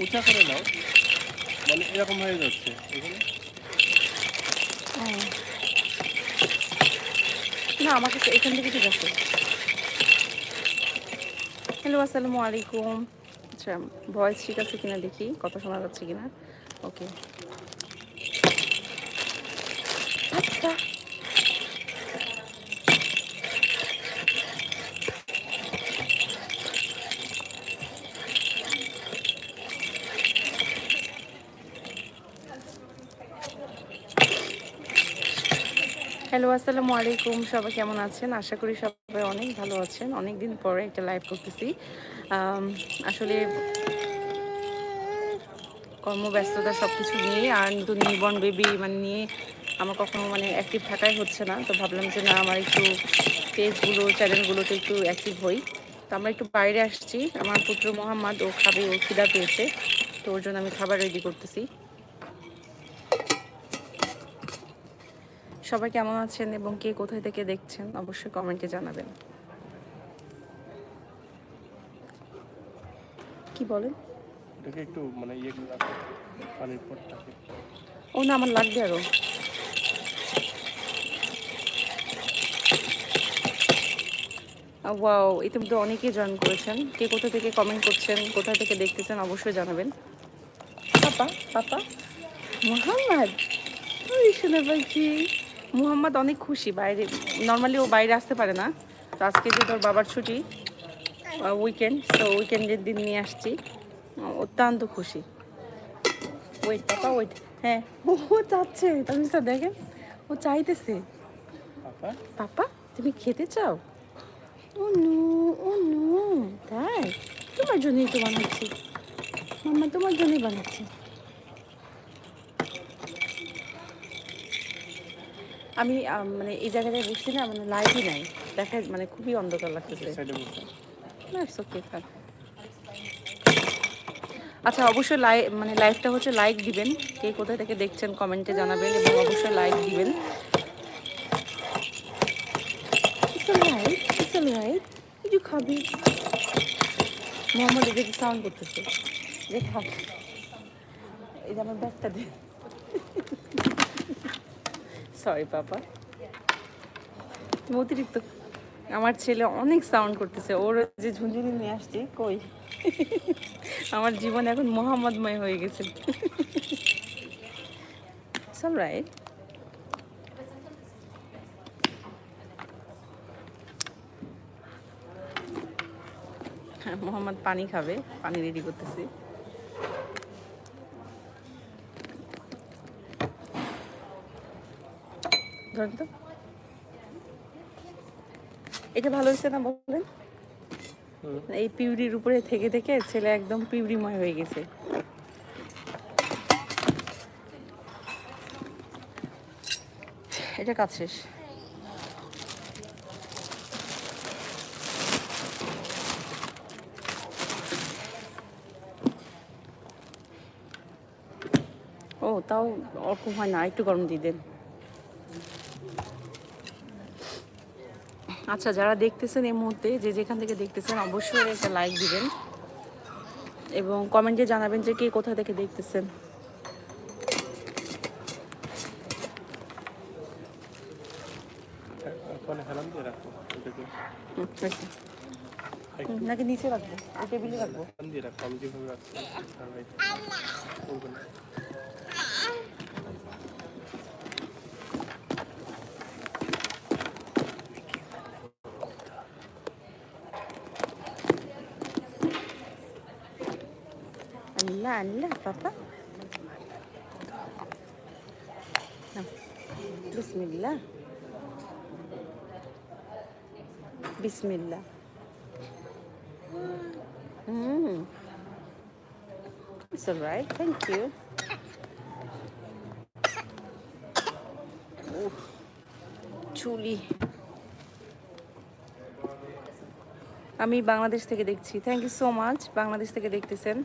উল্টা করে নাও। মানে এরকম হয়ে যাচ্ছে। এখানে। না আমার কাছে এখান থেকে ঠিক আছে। হ্যালো, আসসালামু আলাইকুম। আচ্ছা ভয়েস ঠিক আছে কিনা দেখি, কথা শোনা যাচ্ছে কিনা? ওকে। আচ্ছা। হ্যালো, আসসালামু আলাইকুম। সবাই কেমন আছেন? আশা করি সবাই অনেক ভালো আছেন। অনেক দিন পরে একটা লাইভ করতেছি। আসলে কর্মব্যস্ততা সব কিছু নিয়ে আর নতুন নিবর্ন বেবি মানে নিয়ে আমার কখনো মানে অ্যাক্টিভ থাকাই হচ্ছে না। তো ভাবলাম যে না, আমার একটু পেজগুলো চ্যানেলগুলোতে একটু অ্যাক্টিভ হই। তো আমরা একটু বাইরে আসছি। আমার পুত্র মোহাম্মদ, ও খাবে, ও খিদা পেয়েছে। তো ওর জন্য আমি খাবার রেডি করতেছি। সবাই কেমন আছেন এবং কে কোথায় থেকে দেখছেন অবশ্যই কমেন্টে জানাবেন। কি বলেন? এটাকে একটু মানে ইয়ে পানির পটটাকে। ও না আমার লাগবে আরও। ওয়াও ইতিমধ্যে অনেকেই জয়েন করেছেন। কে কোথা থেকে কমেন্ট করছেন কোথা থেকে দেখতেছেন অবশ্যই জানাবেন। পাপা পাপা? মোহাম্মদ ওই শোনা পাখি। মোহাম্মদ অনেক খুশি বাইরে। নর্মালি ও বাইরে আসতে পারে না। তো আজকে যে তোর বাবার ছুটি উইকেন্ড তো উইকেন্ডের দিন নিয়ে আসছি। অত্যন্ত খুশি। ওয়েট পাপা ওয়েট হ্যাঁ ও চাচ্ছে তামিসা দেখেন ও চাইতেছে। পাপা? পাপা তুমি খেতে চাও? ও নো ও নো তাই? তোমার জন্যই তো বানাচ্ছি। মাম্মা তোমার জন্যই বানাচ্ছি। আমি মানে এই জায়গাটায় বসছি না মানে লাইটই নাই। দেখা মানে খুবই অন্ধকার লাগতেছে। সাইডে না ইটস ওকে থাক আচ্ছা অবশ্যই লাইভ মানে লাইভটা হচ্ছে লাইক দিবেন। কে কোথায় থেকে দেখছেন কমেন্টে জানাবেন এবং অবশ্যই লাইক দিবেন. কিছু খাবি। মোহাম্মদ এদিকে সাউন্ড করতেছে। যে খাব। এই যে আমার ব্যাগটা দে। সরি, পাপা। অতিরিক্ত। আমার ছেলে অনেক সাউন্ড করতেছে। ওর যে ঝুনঝুনি নিয়ে আসছে, কই? আমার জীবন এখন মোহাম্মদময় হয়ে গেছে। সব রাইট মোহাম্মদ পানি খাবে, পানি রেডি করতেছি। ধরেন তো এটা ভালো হয়েছে না বলেন? এই পিউরির উপরে থেকে থেকে ছেলে একদম পিউরিময় হয়ে গেছে। এটা কাজ শেষ। ও তাও ওরকম হয় না একটু গরম দিয়ে দেন। আচ্ছা যারা দেখতেছেন এই মুহূর্তে যে যেখান থেকে দেখতেছেন অবশ্যই একটা লাইক দিবেন এবং কমেন্টে জানাবেন যে কে কোথা থেকে দেখতেছেন। হুম, নাকি নিচে রাখব? টেবিলে রাখব। আল্লাহ আল্লাহ পাপা। নাও, বিসমিল্লাহ। বিসমিল্লাহ। হুম. চুলি। আমি বাংলাদেশ থেকে দেখছি। Thank you so much Bangladesh থেকে দেখতেছেন।